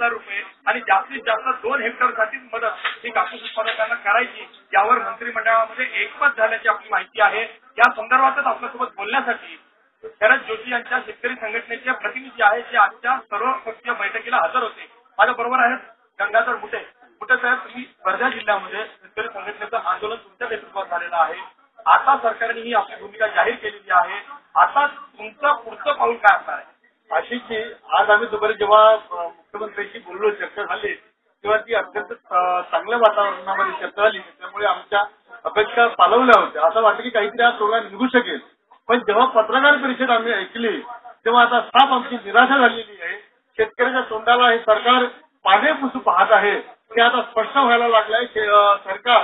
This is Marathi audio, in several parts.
जास्तीत जास्त मदत ही कापूस उत्पादकांना करायची यावर मंत्रिमंडळामध्ये एकमत झाल्याची आपली माहिती आहे. या संदर्भातच आपल्यासोबत बोलण्यासाठी शरद जोशी यांच्या शेतकरी संघटनेचे प्रतिनिधी आहेत जे आजच्या सर्वपक्षीय बैठकीला हजर होते. माझ्या बरोबर आहेत गंगाधर मुटे. मुटे साहेब तुम्ही वर्धा जिल्ह्यामध्ये शेतकरी संघटनेचं आंदोलन तुमच्या नेतृत्वात झालेलं आहे. आता सरकारने ही आपली भूमिका जाहीर केलेली आहे. आता तुमचं पुढचं पाऊल काय असणार आहे? अशीची आज आम्ही दुपारी जेव्हा मुख्यमंत्र्यांशी बोललो चर्चा झाली. तेव्हा ती अत्यंत चांगल्या वातावरणामध्ये चर्चा झाली. त्यामुळे आमच्या अपेक्षा पालवल्या होत्या. असं वाटतं की काहीतरी हा तोडगा निघू शकेल. पण जेव्हा पत्रकार परिषद आम्ही ऐकली तेव्हा आता साफ आमची निराशा झालेली आहे. शेतकऱ्याच्या तोंडाला हे सरकार पाने पुसू पाहत आहे. ते आता स्पष्ट व्हायला लागलंय सरकार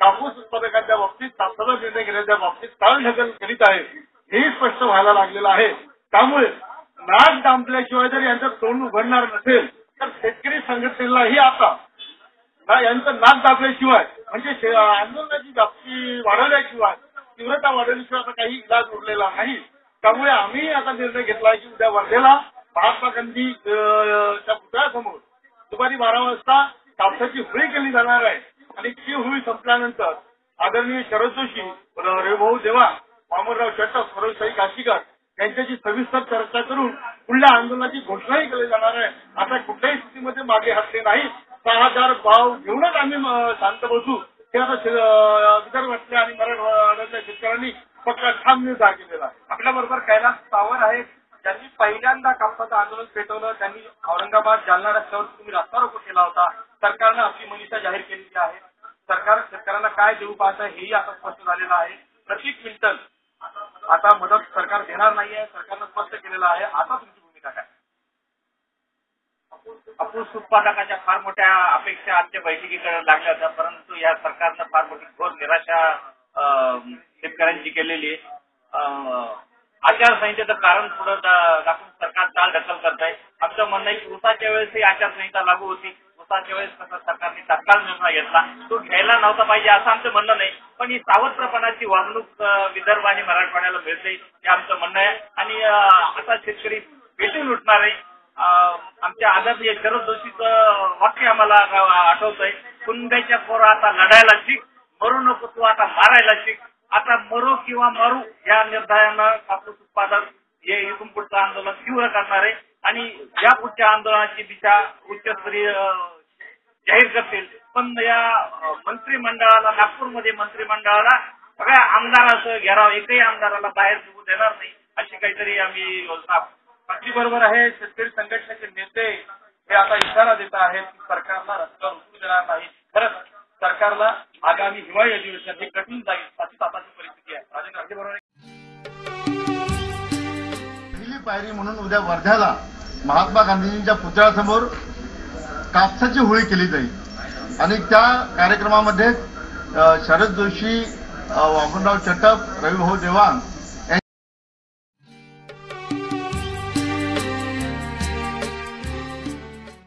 कापूस उत्पादकांच्या बाबतीत तात्काळ निर्णय घेण्याच्या बाबतीत काळ ढकल करीत आहे. हेही स्पष्ट व्हायला लागलेलं आहे. त्यामुळे नाक दांबल्याशिवाय जर यांचं तोंड उघडणार नसेल शेतकरी संघटनेलाही आता ना यांचं नाक दाबल्याशिवाय म्हणजे आंदोलनाची व्याप्ती वाढवल्याशिवाय तीव्रता वाढवल्याशिवाय आता काही इलाज उरलेला नाही. त्यामुळे आम्ही आता निर्णय घेतला की उद्या वर्धेला महात्मा गांधी च्या पुतळ्यासमोर दुपारी बारा वाजता कापसाची होळी केली जाणार आहे. आणि ती होळी संपल्यानंतर आदरणीय शरद जोशी रेभाऊ देवा वामनराव चट्टक फरोजशाही काशीकर त्यांच्याशी सविस्तर चर्चा करून पुढल्या आंदोलनाची घोषणाही केली जाणार आहे. आता कुठल्याही स्थितीमध्ये मागे हटले नाही. सहा हजार भाव घेऊनच आम्ही शांत बसू. हे आता विदर्भातल्या आणि मराठवाड्यातल्या शेतकऱ्यांनी पक्का ठाम निर्धार केलेला आहे. आपल्या बरोबर कैलास सावर आहेत. ज्यांनी पहिल्यांदा कापसाचं आंदोलन पेटवलं. त्यांनी औरंगाबाद जालना रस्त्यावर तुम्ही रस्ता रोको केला होता. सरकारनं आपली मनीषा जाहीर केलेली आहे. सरकार शेतकऱ्यांना काय देऊ पाहतं हेही आता स्पष्ट झालेलं आहे. प्रति क्विंटल आता मदत सरकार देणार नाहीये सरकारनं स्पष्ट केलेलं आहे. आता तुमची भूमिका काय? कापूस उत्पादकाच्या फार मोठ्या अपेक्षा आजच्या बैठकीकडे लागल्या होत्या परंतु या सरकारनं फार मोठी घोर निराशा शेतकऱ्यांची केलेली आचारसंहितेचं कारण पुढे दाखवून सरकार चाल ढकल करत आहे आमचं म्हणणं आहे की उसाच्या वेळेस ही आचारसंहिता लागू होती. उसाच्या वेळेस कसं सरकारने तत्काळ निर्णय घेतला. तो घ्यायला नव्हता पाहिजे असं आमचं म्हणणं नाही. पण ही सावत्रपणाची वागणूक विदर्भ आणि मराठवाड्याला मिळते हे आमचं म्हणणं आहे. आणि आता शेतकरी भेटून उठणार आहे. आमच्या आदरणीय शरद जोशीचं वाक्य आम्हाला आठवतंय. कुंड्याच्या पोर आता लढायला शिक मरू नको तू आता मारायला शिक. आता मरू किंवा मारू या निर्धारानं कापूस उत्पादन हे इथून पुढचं आंदोलन तीव्र करणार आहे. आणि या पुढच्या आंदोलनाची दिशा उच्चस्तरीय जाहीर करतील. पण या मंत्रिमंडळाला नागपूरमध्ये मंत्रिमंडळाला सगळ्या आमदाराचं घेराव एकही आमदाराला बाहेर निघू देणार नाही अशी काहीतरी आम्ही योजना अगदी बरोबर आहे शेतकरी संघटनेचे नेते हे आता इशारा देत आहेत की सरकारला रस्त्यावर उतरू देणार नाही. खरंच सरकारला आगामी हिवाळी अधिवेशन हे कठीण जाईल अशी आताची परिस्थिती आहे. राजेंद्र अगदी बरोबर आहे. पहिली पायरी म्हणून उद्या वर्ध्याला महात्मा गांधीजींच्या पुतळ्यासमोर कापसाची होळी केली जाईल. आणि त्या कार्यक्रमामध्ये शरद जोशी वामनराव चटप रविभाऊ देवांग